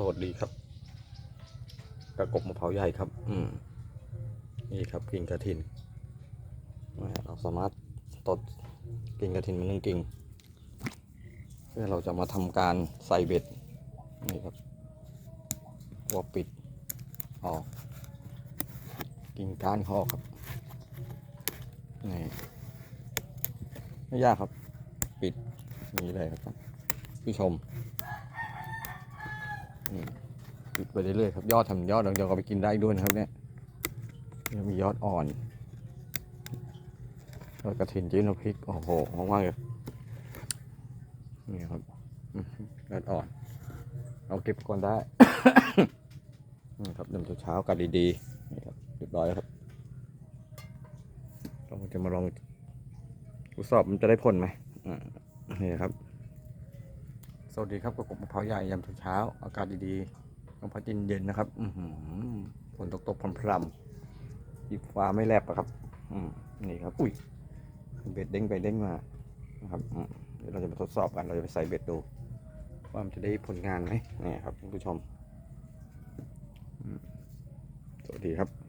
สวัสดีครับ กระกบมะพร้าวใหญ่ครับ อืม นี่ครับกิ่งกระถินเราสามารถตดกิ่งกระถินมาหนึ่งกิ่งเพื่อเราจะมาทำการใส่เบ็ด นี่ครับหัวปิดออก กิ่งก้านเขาออกครับ นี่ไม่ยากครับ ปิดนี้เลยครับผู้ชม นี่ปิดไปเรื่อยๆครับยอดทำยอดเราจะเอาไปกินได้ด้วยนะครับเนี่ยยังมียอดอ่อนยอดกระถินจิ้นพริกโอ้โหมากๆเลยนี่ครับยอดอ่อน เอาเก็บก่อนได้นี่ครับเดิมเช้ากันดีๆนี่ครับเรียบร้อยครับเราจะมาลองทดสอบมันจะได้ผลไหมอ่านี่ครับ สวัสดีครับกับผมมะพร้าวใหญ่ยามเช้าอากาศดีๆลมพัดเย็นๆนะครับ อืฝนตกตกพรำๆหยิบฟ้าไม่แลบอะครับ อืมนี่ครับ อุ้ยเบ็ดเด้งไปเด้งมานะครับเดี๋ยวเราจะมาทดสอบกัน เราจะไปใส่เบ็ดดู ว่ามันจะได้ผลงานไหมนี่ครับคุณผู้ชมสวัสดีครับ